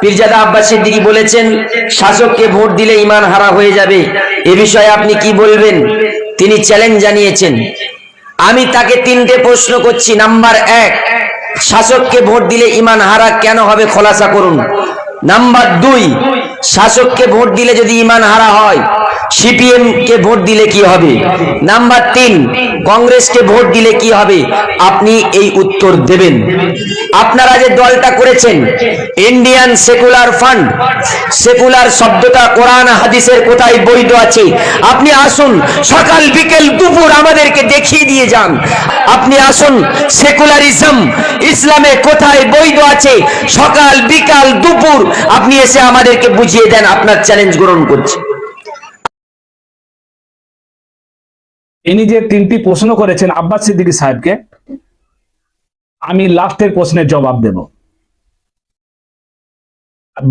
পীরজাদা আব্বাস সিদ্দিকী বলেছেন, শাসককে ভোট দিলে ইমান হারা হয়ে যাবে। এ বিষয়ে আপনি কি বলবেন? তিনি চ্যালেঞ্জ জানিয়েছেন। আমি তাকে তিনটে প্রশ্ন করছি। নাম্বার এক, শাসককে ভোট দিলে ইমান হারা কেন হবে? খোলাসা করুন। নাম্বার দুই, শাসককে ভোট দিলে যদি ইমান হারা হয় সিপিএম কে ভোট দিলে কি হবে? নাম্বার তিন, কংগ্রেসকে ভোট দিলে কি হবে? আপনি এই উত্তর দেবেন। আপনারা যে দলটা করেছেন ইন্ডিয়ান সেকুলার ফান্ড সেকুলার শব্দটা কোরআন, হাদিসের কোথায় বৈধ আছে? আপনি আসুন, সকাল, বিকেল, দুপুর আমাদেরকে দেখিয়ে দিয়ে যান। আপনি আসুন, সেকুলারিজম, ইসলামে কোথায় বৈধ আছে? সকাল, বিকাল, দুপুর আপনি এসে আমাদেরকে বুঝিয়ে দেন, আপনার চ্যালেঞ্জ গ্রহণ করছি। ইনি যে তিনটি প্রশ্ন করেছেন আব্বাস সিদ্দিকী সাহেবকে। আমি লাস্টের প্রশ্নের জবাব দেব।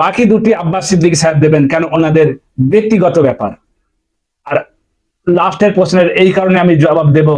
বাকি দুটি আব্বাস সিদ্দিকী সাহেব দেবেন কেন ওনাদের ব্যক্তিগত ব্যাপার। আর লাস্টের প্রশ্নের এই কারণে আমি জবাব দেব,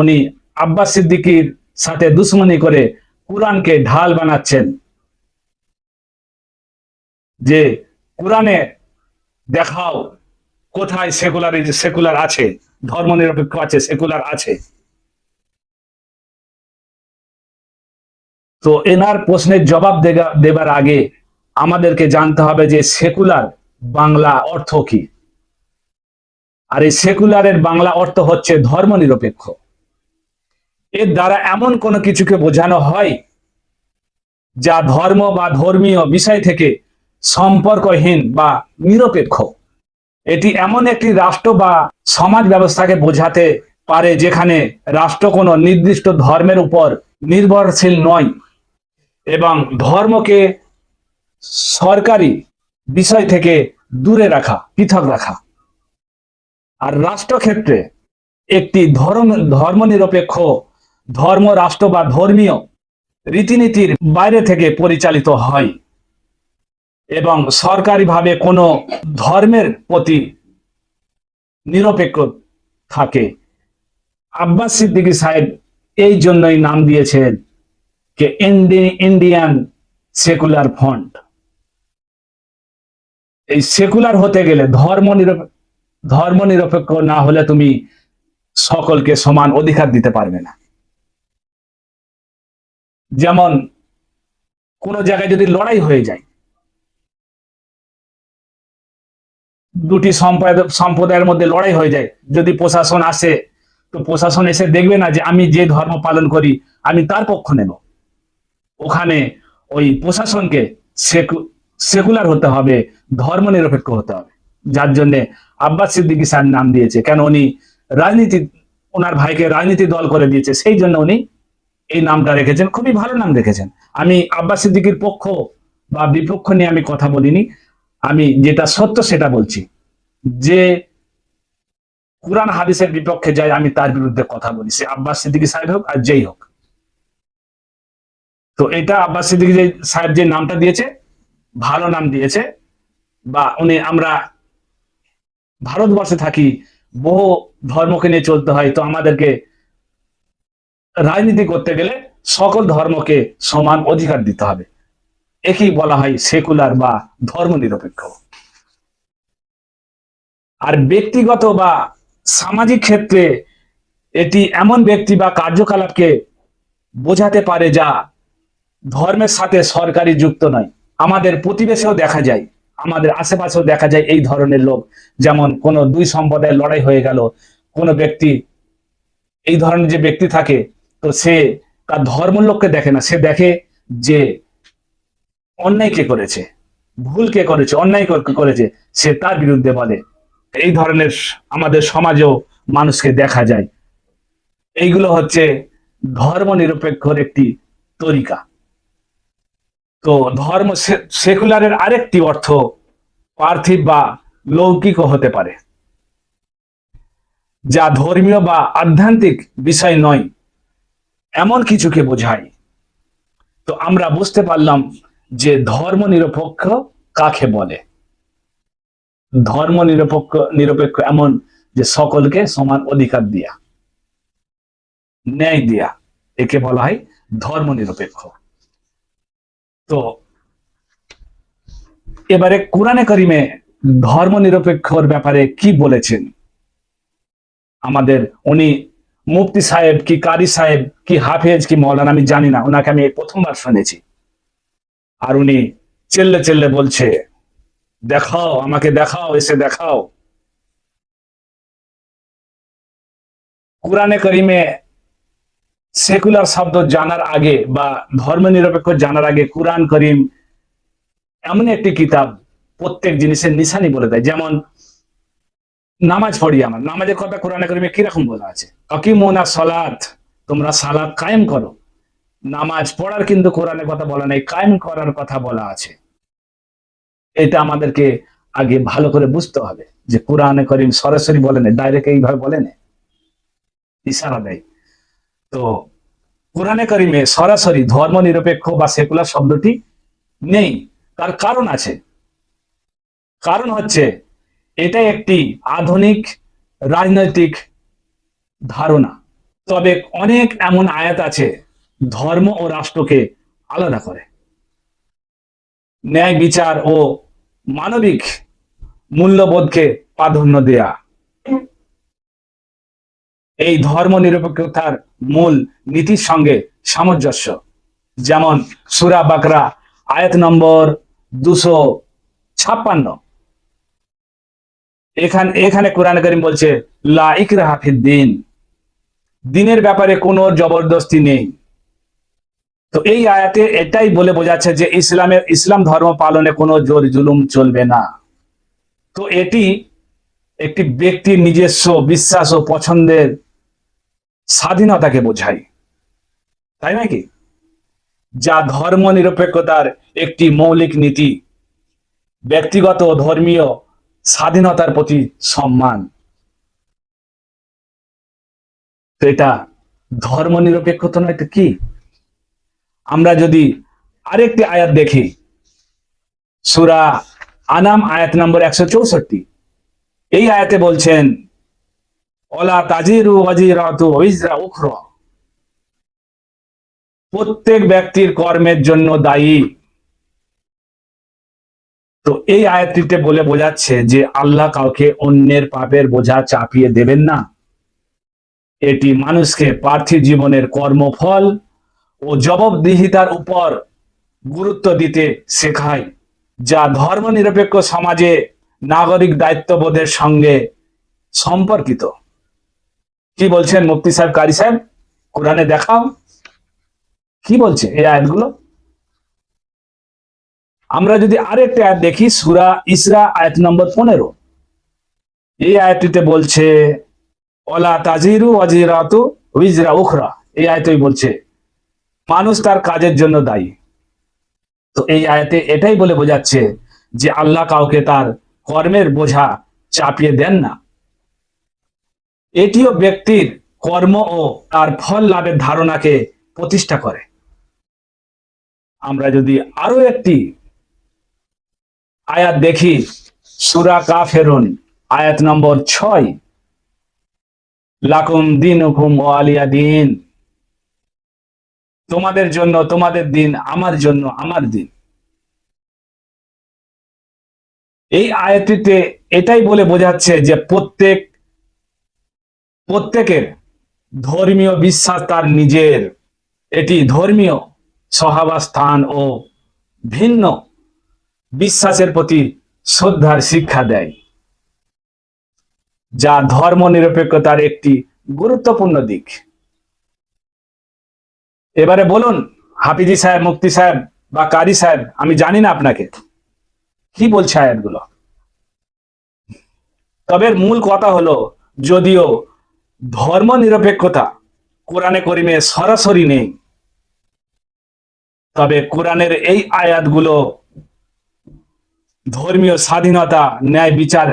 উনি আব্বাস সিদ্দিকীর সাথে দুশ্মনী করে কোরআনকে ঢাল বানাচ্ছেন। যে কোরআনে দেখাও কোথায় সেকুলার সেকুলার আছে ধর্ম নিরপেক্ষ আছে, সেকুলার আছে। তো এনার প্রশ্নের জবাব দেবার আগে আমাদেরকে জানতে হবে যে সেকুলার বাংলা অর্থ কি। আর এই সেকুলারের বাংলা অর্থ হচ্ছে ধর্ম নিরপেক্ষ এর দ্বারা এমন কোনো কিছুকে বোঝানো হয় যা ধর্ম বা ধর্মীয় বিষয় থেকে সম্পর্কহীন বা নিরপেক্ষ। এটি এমন একটি রাষ্ট্র বা সমাজ ব্যবস্থাকে বোঝাতে পারে যেখানে রাষ্ট্র কোনো নির্দিষ্ট ধর্মের উপর নির্ভরশীল নয় এবং ধর্মকে সরকারি বিষয় থেকে দূরে রাখা, পৃথক রাখা। আর রাষ্ট্রক্ষেত্রে একটি ধর্ম, ধর্মনিরপেক্ষ ধর্ম রাষ্ট্র বা ধর্মীয় রীতিনীতির বাইরে থেকে পরিচালিত হয়। এবং সরকারিভাবে কোনো ধর্মের প্রতি নিরপেক্ষ থাকে। আব্বাস সিদ্দিকী সাহেব এই জন্যই নাম দিয়েছেন যে ইন্ডিয়ান সেকুলার ফন্ড এই সেকুলার হতে গেলে ধর্ম ধর্ম নিরপেক্ষ না হলে তুমি সকলকে সমান অধিকার দিতে পারবে না। যেমন কোন জায়গায় যদি লড়াই হয়ে যায় দুটি সম্প্রদায় সম্প্রদায়ের মধ্যে লড়াই হয়ে যায়। যদি প্রশাসন আসে, তো প্রশাসন এসে দেখবে না যে আমি যে ধর্ম পালন করি, আমি তার পক্ষ নেব। ওখানে ওই প্রশাসনকে সেকুলার হতে হবে ধর্ম নিরপেক্ষ হতে হবে। যার জন্য আব্বাস সিদ্দিকী স্যার নাম দিয়েছে। কেন উনি রাজনীতি, ওনার ভাইকে রাজনীতি দল করে দিয়েছে, সেই জন্য উনি এই নামটা রেখেছেন। খুবই ভালো নাম রেখেছেন। আমি আব্বাস সিদ্দিকীর পক্ষ বা বিপক্ষ নিয়ে আমি কথা বলিনি। আমি যেটা সত্য সেটা বলছি। যে কোরআন হাদিসের বিপক্ষে যায় আমি তার বিরুদ্ধে কথা বলি। সে আব্বাস সিদ্দিকী সাহেব হোক আর যেই হোক। তো এটা আব্বাস সিদ্দিকী যে সাহেব যে নামটা দিয়েছে, ভালো নাম দিয়েছে, বা উনি আমরা ভারতবর্ষে থাকি, বহু ধর্মকে নিয়ে চলতে হয়, তো আমাদেরকে রাজনীতি করতে গেলে সকল ধর্মকে সমান অধিকার দিতে হবে। একই বলা হয় সেকুলার বা ধর্ম নিরপেক্ষ আর ব্যক্তিগত বা সামাজিক ক্ষেত্রে এটি এমন ব্যক্তি বা কার্যকলাপকে বোঝাতে পারে যা ধর্মের সাথে সরকারি যুক্ত নয়। আমাদের প্রতিবেশেও দেখা যায়, আমাদের আশেপাশেও দেখা যায় এই ধরনের লোক। যেমন কোন দুই সম্প্রদায়ের লড়াই হয়ে গেল, কোন ব্যক্তি এই ধরনের যে ব্যক্তি থাকে, তো সে তার ধর্ম লোককে দেখে না। সে দেখে যে অন্যায় কে করেছে? ভুল কে করেছে? অন্যায় করেছে? সে তার বিরুদ্ধে বলে। এই ধরনের আমাদের সমাজেও মানুষকে দেখা যায়। এইগুলো হচ্ছে ধর্ম নিরপেক্ষর একটি তরিকা। তো ধর্ম সেকুলারের আরেকটি অর্থ পার্থিব বা লৌকিকও হতে পারে। যা ধর্মীয় বা আধ্যাত্মিক বিষয় নয়, এমন কিছুকে বোঝায়। তো আমরা বুঝতে পারলাম যে ধর্ম নিরপেক্ষ কাকে বলে? ধর্ম নিরপেক্ষ নিরপেক্ষ এমন যে সকলকে সমান অধিকার দিয়া, ন্যায় দিয়া একে বলা হয় ধর্ম নিরপেক্ষ তো এবারে কোরআনে করিমে ধর্ম নিরপেক্ষর ব্যাপারে কি বলেছেন? আমাদের উনি মুফতি সাহেব কি কারি সাহেব কি হাফেজ কি মৌলানা আমি জানি না, ওনাকে আমি প্রথমবার শুনেছি। আর উনি চেল্লে চেল্লে বলছে, দেখাও, আমাকে দেখাও, এসে দেখাও। কোরআনে করিমে সেকুলার শব্দ জানার আগে বা ধর্ম নিরপেক্ষ জানার আগে কোরআন করিম এমন একটি কিতাব প্রত্যেক জিনিসের নিশানি বলে দেয়। যেমন, নামাজ পড়ি আমার। নামাজের কথা কোরআনে করিমে কীরকম বলা আছে? অকিমোনা সলাত তোমরা সালাদ কায়েম করো। নামাজ পড়ার কিন্তু কোরআনের কথা বলা নেই, কায়েম করার কথা বলা আছে। এটা আমাদেরকে আগে ভালো করে বুঝতে হবে যে কোরআনে করিম সরাসরি বলেন ডাইরেক্ট এইভাবে বলেন ইশারা দেয়। তো কোরআনে করিমে সরাসরি ধর্ম নিরপেক্ষ বা সেকুলার শব্দটি নেই। তার কারণ আছে। কারণ হচ্ছে, এটা একটি আধুনিক রাজনৈতিক ধারণা। তবে অনেক এমন আয়াত আছে ধর্ম ও রাষ্ট্রকে আলাদা করে। ন্যায়, বিচার ও মানবিক মূল্যবোধকে প্রাধান্য দেয়া। এই ধর্ম নিরপেক্ষতার মূল নীতির সঙ্গে সামঞ্জস্য। যেমন সুরা বাকরা, আয়াত নম্বর দুশো ছাপ্পান্ন। এখানে এখানে কোরআন করিম বলছে, লা ইকরাহা ফিদ্দিন দিনের ব্যাপারে কোনো জবরদস্তি নেই। তো এই আয়াতে এটাই বলে বোঝাচ্ছে যে ইসলামের, ইসলাম ধর্ম পালনে কোনো জোর জুলুম চলবে না। তো এটি একটি ব্যক্তির নিজস্ব বিশ্বাস ও পছন্দের স্বাধীনতাকে বোঝায়। তাই নাকি যা ধর্ম নিরপেক্ষতার একটি মৌলিক নীতি, ব্যক্তিগত ধর্মীয় স্বাধীনতার প্রতি সম্মান। তো এটা ধর্ম নিরপেক্ষতা নয় কি? আমরা যদি আরেকটি আয়াত দেখি, সুরা আনাম আয়াত নম্বর একশো চৌষট্টি। এই আয়াতে বলছেন, ওলা তাজিরু উখরা। প্রত্যেক ব্যক্তির কর্মের জন্য দায়ী। তো এই আয়াতটিতে বলে বোঝাচ্ছে যে আল্লাহ কাউকে অন্যের পাপের বোঝা চাপিয়ে দেবেন না। এটি মানুষকে পার্থিব জীবনের কর্মফল ও জবাবদিহিতার উপর গুরুত্ব দিতে শেখায়, যা ধর্ম নিরপেক্ষ সমাজে নাগরিক দায়িত্ববোধের সঙ্গে সম্পর্কিত। কি বলছেন মুফতি সাহেব কারি সাহেব? কোরআনে দেখাও। কি বলছে এই আয়াতগুলো? আমরা যদি আরেকটা আয়াত দেখি, সুরা ইসরা, আয়াত নম্বর পনেরো। এই আয়াতটিতে বলছে ওলা তাজিরু ওয়াজিরাতু উইজরা উখরা। এই আয়াতই বলছে মানুষ তার কাজের জন্য দায়ী। তো এই আয়াতে এটাই বলে বোঝাচ্ছে যে আল্লাহ কাউকে তার কর্মের বোঝা চাপিয়ে দেন না। এটিও ব্যক্তির কর্ম ও তার ফল লাভের ধারণাকে প্রতিষ্ঠা করে। আমরা যদি আরও একটি আয়াত দেখি, সুরা কাফেরুন, আয়াত নম্বর ছয়। লাকুম দিন হুকুম ও আলিয়া দিন। তোমাদের জন্য, তোমাদের দিন, আমার জন্য, আমার দিন। এই আয়াতটিতে এটাই বলে বোঝাচ্ছে যে প্রত্যেক, প্রত্যেকের ধর্মীয় বিশ্বাস তার নিজের। এটি ধর্মীয় সহাবস্থান ও ভিন্ন বিশ্বাসের প্রতি শ্রদ্ধার শিক্ষা দেয়, যা ধর্ম নিরপেক্ষতার একটি গুরুত্বপূর্ণ দিক। এবারে বলুন, হাফিজি সাহেব, মুফতি সাহেব বা কারি সাহেব, আমি জানি না আপনাকে। কি বলছে আয়াতগুলো? তবে মূল কথা হলো, যদিও ধর্ম নিরপেক্ষতা কোরআনে করিমে সরাসরি নেই, তবে কোরআনের এই আয়াতগুলো ধর্মীয় স্বাধীনতা, ন্যায় বিচার,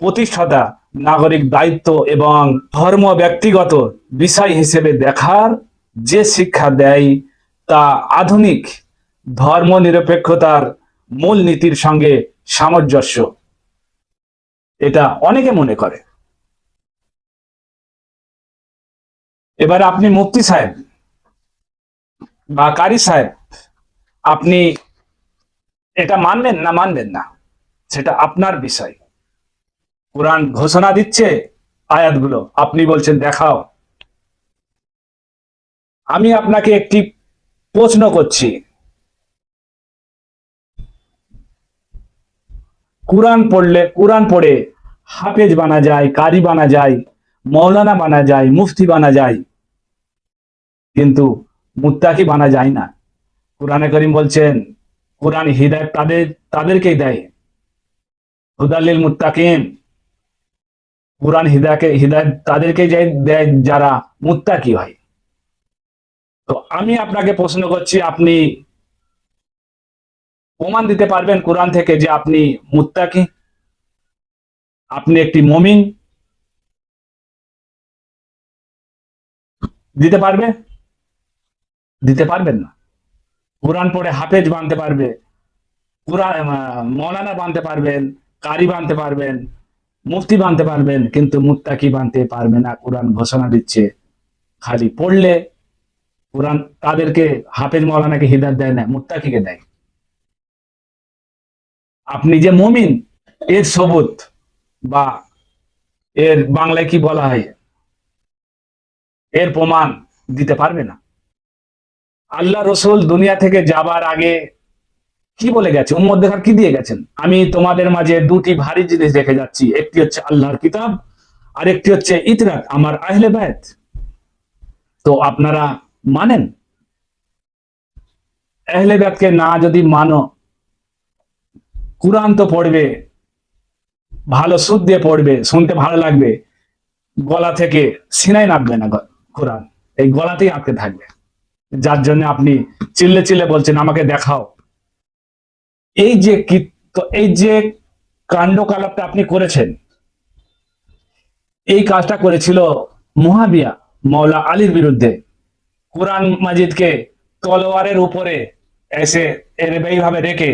প্রতিষ্ঠাতা, নাগরিক দায়িত্ব এবং ধর্ম ব্যক্তিগত বিষয় হিসেবে দেখার যে শিক্ষা দেয় তা আধুনিক ধর্ম নিরপেক্ষতার মূল নীতির সঙ্গে সামঞ্জস্য। এটা অনেকে মনে করে। এবার আপনি মুফতি সাহেব বা কারি সাহেব, আপনি এটা মানবেন না মানবেন না? সেটা আপনার বিষয়। কোরআন ঘোষণা দিচ্ছে আয়াতগুলো। আপনি বলছেন, দেখাও। আমি আপনাকে একটি প্রশ্ন করছি। কোরআন পড়লে, কোরআন পড়ে হাফেজ বানা যায়, কারি বানা যায় মৌলানা বানা যায়, মুফতি বানা যায়, কিন্তু মুত্তাকি বানা যায় না। কোরআনে করিম বলছেন, কোরআন হৃদায়ত তাদের, তাদেরকেই দেয়। হুদাল্লিল মুত্তাকিম কোরআন হৃদাকে হৃদায়ত তাদেরকে যে দেয় যারা মুত্তাকি হয়। তো আমি আপনাকে প্রশ্ন করছি, আপনি প্রমাণ দিতে পারবেন কোরআন থেকে যে আপনি মুত্তাকি, আপনি একটি মমিন। দিতে পারবে? দিতে পারবেন না। কোরআন পড়ে হাফেজ বানতে পারবে, কোরআন মৌলানা বানতে পারবেন, কারি বানতে পারবেন, মুফতি বানতে পারবেন, কিন্তু মুত্তাকি বানতে পারবে না। কোরআন ঘোষণা দিচ্ছে, খালি পড়লে কোরআন তাদেরকে হাফেজ মৌলানাকে হিদায়ত দেয় না মুত্তাকিকে দেয়। আপনি যে মমিন, এর সবুত বা এর বাংলায় কি বলা হয়? এর প্রমাণ দিতে পারবে না। আল্লাহ রসুল দুনিয়া থেকে যাবার আগে কি বলে গেছে? উম্মদ দেখার কি দিয়ে গেছেন? আমি তোমাদের মাঝে দুটি ভারী জিনিস দেখে যাচ্ছি। একটি হচ্ছে আল্লাহর কিতাব আর একটি হচ্ছে ইতরাত, আমার আহলে বায়াত তো আপনারা মানেন? আহলে বায়াতকে না যদি মানো, কোরআন তো পড়বে, ভালো সুদ দিয়ে পড়বে, শুনতে ভালো লাগবে, গলা থেকে সিনাই নামবে না কোরআন। এই গলাতেই আটকে থাকবে। যার জন্য আপনি চিল্লে চিল্লে বলছেন, আমাকে দেখাও। এই যে এই যে কাণ্ডকালাপটা আপনি করেছেন, এই কাজটা করেছিল মহাবিয়া মৌলা আলীর বিরুদ্ধে। কোরআন মাজিদকে তলোয়ারের উপরে এসে এর এইভাবে রেখে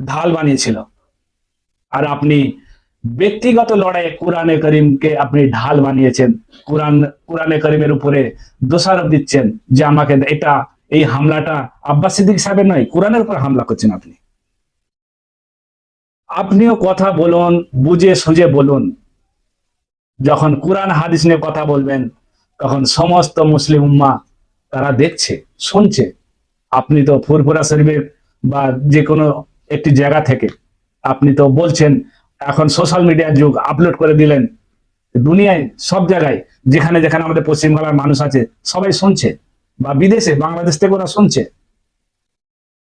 ঢাল বানিয়েছিল। আর আপনি ব্যক্তিগত লড়াইয়ে কোরআনে করিমকে আপনি ঢাল বানিয়েছেন, কোরআন, কোরআনে করিমের উপরে দোষারোপ দিচ্ছেন যে আমাকে এটা, এই হামলাটা আব্বাস সিদ্দিক সাহেবের নয়, কোরআনের উপর হামলা করছেন আপনি। আপনিও কথা বলুন, বুঝে সুঝে বলুন, যখন কোরআন হাদিস নিয়ে কথা বলবেন তখন সমস্ত মুসলিম উম্মা তারা দেখছে, শুনছে। আপনি তো ফুরফুরা শরীফের বা যে কোনো একটি জায়গা থেকে আপনি তো বলছেন, এখন সোশ্যাল মিডিয়ার যুগ আপলোড করে দিলেন। দুনিয়ায়, সব জায়গায়, যেখানে যেখানে আমাদের পশ্চিমবাংলার মানুষ আছে, সবাই শুনছে। বা বিদেশে, বাংলাদেশ থেকে ওরা শুনছে।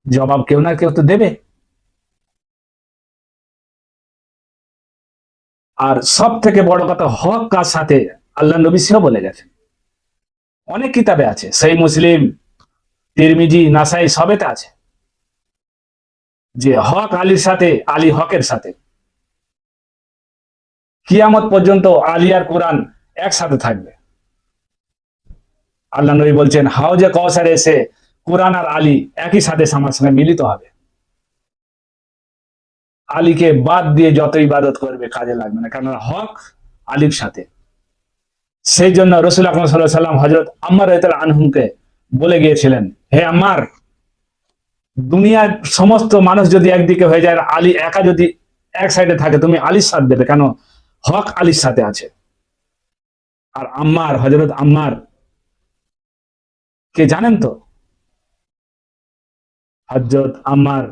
জবাব কেউ না কেউ তো দেবে। আর সব থেকে বড় কথা, হক কার সাথে? আল্লাহ নবী সিংহ বলে গেছেন। অনেক কিতাবে আছে। সেই মুসলিম, তিরমিজি, নাসাই, সবেতে আছে। যে হক আলীর সাথে, আলী হকের সাথে। কিয়ামত পর্যন্ত আলী আর কোরআন একসাথে থাকবে। আল্লাহ নবী বলছেন হাউজে কৌসারে এসে কোরআন আর আলী একই সাথে আমার সঙ্গে মিলিত হবে। আলীকে বাদ দিয়ে যত ইবাদত করবে, কাজে লাগবে না। কারণ হক আলীর সাথে। সেই জন্য রসুল আকরম সাল্লাহ সাল্লাম হজরত আম্মার রাইতাল আনহুমকে বলে গিয়েছিলেন, হে আম্মার, দুনিয়ার সমস্ত মানুষ যদি একদিকে হয়ে যায়, আলী একা যদি এক সাইডে থাকে, তুমি আলীর সাথ দেবে কেন? হক আলীর সাথে আছে। আর আম্মার হজরত আম্মার, কে জানেন তো? হজরত আম্মার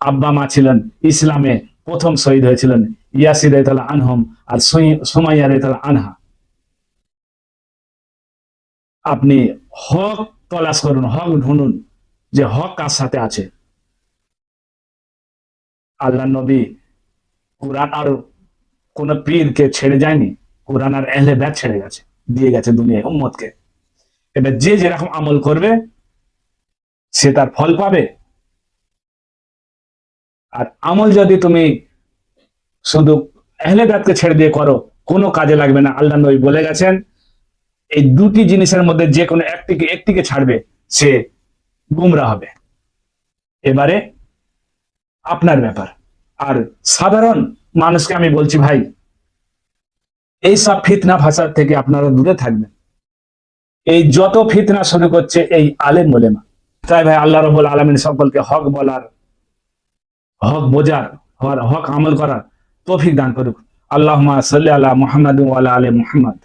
আব্বা মা ছিলেন, ইসলামে প্রথম শহীদ হয়েছিলেন ইয়াসির রেতাল আনহম আর সুমাইয়া রেতাল আনহা। আপনি হক তলাশ করুন, হক ঢুনুন, যে হক কার সাথে আছে। আল্লাহ নবী কোরআন আর কোন পীরকে ছেড়ে যায়নি, কোরআন আর এহলে ব্যাগ ছেড়ে গেছে, দিয়ে গেছে দুনিয়ায়, উম্মতকে। এবার যে যেরকম আমল করবে, সে তার ফল পাবে। আর আমল যদি তুমি শুধু এহলে ব্যাগকে ছেড়ে দিয়ে করো, কোনো কাজে লাগবে না আল্লাহ নবী বলে গেছেন এই দুটি জিনিসের মধ্যে যে কোনো একটিকে একটিকে ছাড়বে, সে গুমরা হবে। এবারে আপনার ব্যাপার। আর সাধারণ মানুষকে আমি বলছি, ভাই এই সব ফিতনা ভাষার থেকে আপনারা দূরে থাকবেন। এই যত ফিতনা শুরু করছে এই আলেম না তাই ভাই, আল্লাহ রবুল আলমিন সকলকে হক বলার, হক বোঝার, হক আমল করার তৌফিক দান করুক। আল্লাহ সাল্লি আলা মুহাম্মাদ ওয়ালা আলী মুহাম্মদ।